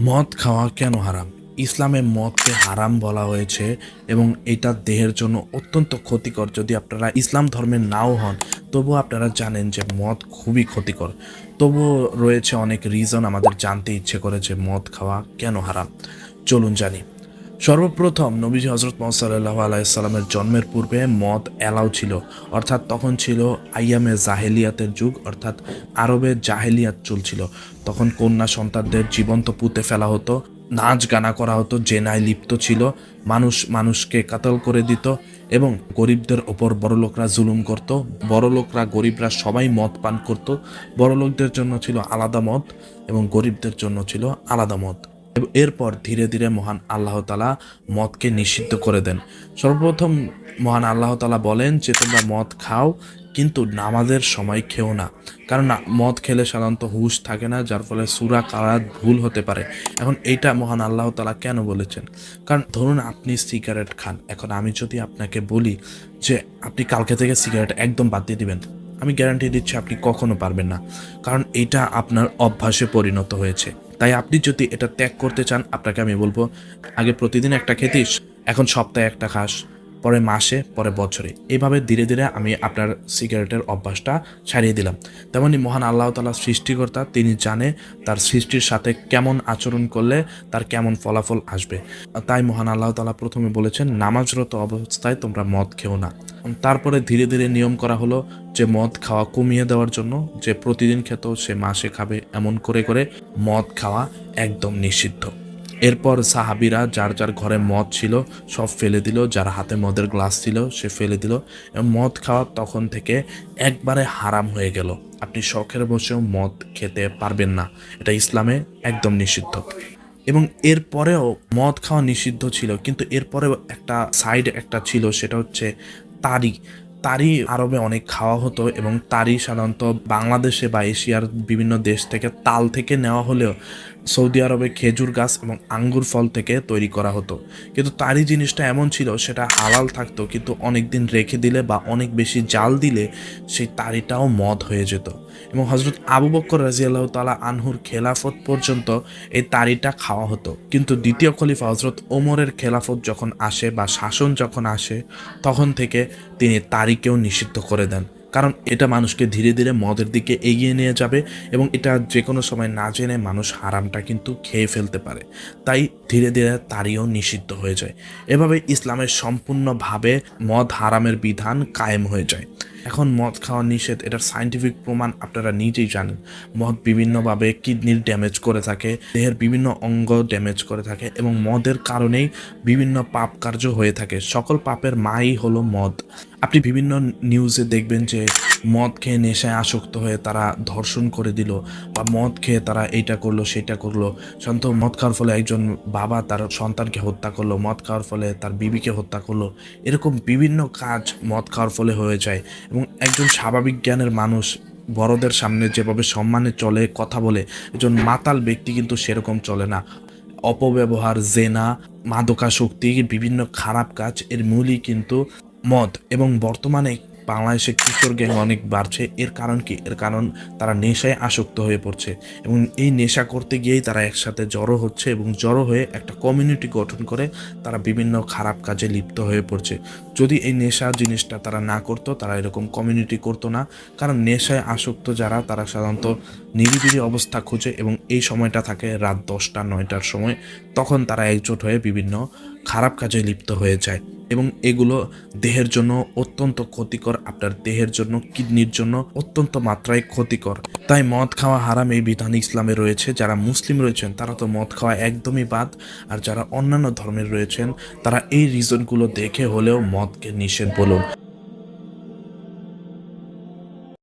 মদ খাওয়া কেন হারাম? ইসলামে মদকে হারাম বলা হয়েছে এবং এটা দেহের জন্য অত্যন্ত ক্ষতিকর। যদি আপনারা ইসলাম ধর্মের নাও হন, তবুও আপনারা জানেন যে মদ খুবই ক্ষতিকর। তবুও রয়েছে অনেক রিজন আমাদের জানতে ইচ্ছে করে যে মদ খাওয়া কেন হারাম। চলুন জানি। সর্বপ্রথম নবীজি হজরত মোহাম্মদ সাল্লাহ আলাইসাল্লামের জন্মের পূর্বে মদ অ্যালাউ ছিল। অর্থাৎ তখন ছিল আইয়ামে জাহেলিয়াতের যুগ, অর্থাৎ আরবে জাহেলিয়াত চলছিল। তখন কন্যা সন্তানদের জীবন্ত পুঁতে ফেলা হতো, নাচ গানা করা হতো, জেনায় লিপ্ত ছিল, মানুষ মানুষকে কাতল করে দিত এবং গরিবদের ওপর বড়লোকরা জুলুম করত। বড়লোকরা, গরিবরা সবাই মদ পান করত। বড়লোকদের জন্য ছিল আলাদা মদ এবং গরিবদের জন্য ছিল আলাদা মদ। এরপর ধীরে ধীরে মহান আল্লাহ তালা মদকে নিষিদ্ধ করে দেন। সর্বপ্রথম মহান আল্লাহ তালা বলেন যে, তোমরা মদ খাও, কিন্তু নামাজের সময় খেও না। কারণ মদ খেলে সাধারণত হুশ থাকে না, যার ফলে সুরা কারাত ভুল হতে পারে। এখন এইটা মহান আল্লাহ তালা কেন বলেছেন? কারণ ধরুন আপনি সিগারেট খান। এখন আমি যদি আপনাকে বলি যে, আপনি কালকে থেকে সিগারেট একদম বাদ দিয়ে দিবেন। আমি গ্যারান্টি দিচ্ছি, আপনি কখনো পারবেন না। কারণ এটা আপনার অভ্যাসে পরিণত হয়েছে। তাই আপনি যদি এটা ত্যাগ করতে চান, আপনাকে আমি বলব, আগে প্রতিদিন একটা খেতিস, এখন সপ্তাহে একটা খাস। পরে মাসে, পরে বছরে। এভাবে ধীরে ধীরে আমি আপনার সিগারেটের অভ্যাসটা ছাড়িয়ে দিলাম। তেমনি মহান আল্লাহ তালা সৃষ্টিকর্তা, তিনি জানে তার সৃষ্টির সাথে কেমন আচরণ করলে তার কেমন ফলাফল আসবে। তাই মহান আল্লাহ তালা প্রথমে বলেছেন, নামাজরত অবস্থায় তোমরা মদ খেও না। তারপরে ধীরে ধীরে নিয়ম করা হলো যে, মদ খাওয়া কমিয়ে দেওয়ার জন্য যে, প্রতিদিন খেত সে মাসে খাবে এমন করে করে মদ খাওয়া একদম নিষিদ্ধ। এরপর সাহাবিরা যার যার ঘরে মদ ছিল, সব ফেলে দিল। যার হাতে মদের গ্লাস ছিল, সে ফেলে দিল। এবং মদ খাওয়া তখন থেকে একবারে হারাম হয়ে গেল। আপনি শখের বসেও মদ খেতে পারবেন না। এটা ইসলামে একদম নিষিদ্ধ। এবং এরপরেও মদ খাওয়া নিষিদ্ধ ছিল। কিন্তু এরপরেও একটা সাইড একটা ছিল, সেটা হচ্ছে তারি। তারি আরবে অনেক খাওয়া হতো এবং তারি সাধারণত বাংলাদেশে বা এশিয়ার বিভিন্ন দেশ থেকে তাল থেকে নেওয়া হলেও সৌদি আরবে খেজুর গাছ এবং আঙ্গুর ফল থেকে তৈরি করা হতো। কিন্তু তারি জিনিসটা এমন ছিল, সেটা হালাল থাকতো, কিন্তু অনেক দিন রেখে দিলে বা অনেক বেশি জাল দিলে সেই তারিটাও মদ হয়ে যেত। এবং হজরত আবু বক্কর রাজিয়াল্লাহ তালা আনহুর খেলাফত পর্যন্ত এই তারিটা খাওয়া হতো। কিন্তু দ্বিতীয় খলিফা হজরত ওমরের খেলাফত যখন আসে বা শাসন যখন আসে, তখন থেকে তিনি তারিকেও নিষিদ্ধ করে দেন। কারণ এটা মানুষকে ধীরে ধীরে মদের দিকে এগিয়ে নিয়ে যাবে এবং এটা যে কোনো সময় না জেনে মানুষ হারামটা কিন্তু খেয়ে ফেলতে পারে। তাই ধীরে ধীরে তারিও নিষিদ্ধ হয়ে যায়। এভাবে ইসলামের সম্পূর্ণভাবে মদ হারামের বিধান কায়েম হয়ে যায়। এখন মদ খাওয়া নিষেধ, এটার সাইন্টিফিক প্রমাণ আপনারা নিজেই জানেন। মদ বিভিন্নভাবে কিডনির ড্যামেজ করে থাকে, দেহের বিভিন্ন অঙ্গ ড্যামেজ করে থাকে এবং মদের কারণেই বিভিন্ন পাপ কার্য হয়ে থাকে। সকল পাপের মাই হলো মদ। আপনি বিভিন্ন নিউজে দেখবেন যে মদ খেয়ে নেশায় আসক্ত হয়ে তারা ধর্ষণ করে দিল বা মদ খেয়ে তারা এইটা করল, সেটা করল। শান্ত মদ খাওয়ার ফলে একজন বাবা তার সন্তানকে হত্যা করল, মদ খাওয়ার ফলে তার বিবিকে হত্যা করল। এরকম বিভিন্ন কাজ মদ খাওয়ার ফলে হয়ে যায় এবং একজন স্বাভাবিক জ্ঞানের মানুষ বড়দের সামনে যেভাবে সম্মানে চলে, কথা বলে, একজন মাতাল ব্যক্তি কিন্তু সেরকম চলে না। অপব্যবহার, জেনা মাদকাশক্তি বিভিন্ন খারাপ কাজ, এর মূলই কিন্তু মদ এবং বর্তমানে বাংলাদেশে কিশোর গ্যাং অনেক বাড়ছে। এর কারণ কি? এর কারণ তারা নেশায় আসক্ত হয়ে পড়ছে এবং এই নেশা করতে গিয়েই তারা একসাথে জড়ো হচ্ছে এবং জড়ো হয়ে একটা কমিউনিটি গঠন করে তারা বিভিন্ন খারাপ কাজে লিপ্ত হয়ে পড়ছে। যদি এই নেশা জিনিসটা তারা না করতো, তারা এরকম কমিউনিটি করতো না। কারণ নেশায় আসক্ত যারা, তারা সাধারণত নিরিবিলি অবস্থা খুঁজে এবং এই সময়টা থাকে রাত দশটা, নয়টার সময়। তখন তারা একজোট হয়ে বিভিন্ন খারাপ কাজে লিপ্ত হয়ে যায়। এবং এগুলো দেহের জন্য অত্যন্ত ক্ষতিকর, আপনার দেহের জন্য, কিডনির জন্য অত্যন্ত মাত্রায় ক্ষতিকর। তাই মদ খাওয়া হারাম এই বিধান ইসলামে রয়েছে। যারা মুসলিম রয়েছেন, তারা তো মদ খাওয়া একদমই বাদ। আর যারা অন্যান্য ধর্মের রয়েছেন, তারা এই রিজনগুলো দেখে হলেও মদকে নিষেধ বলুন।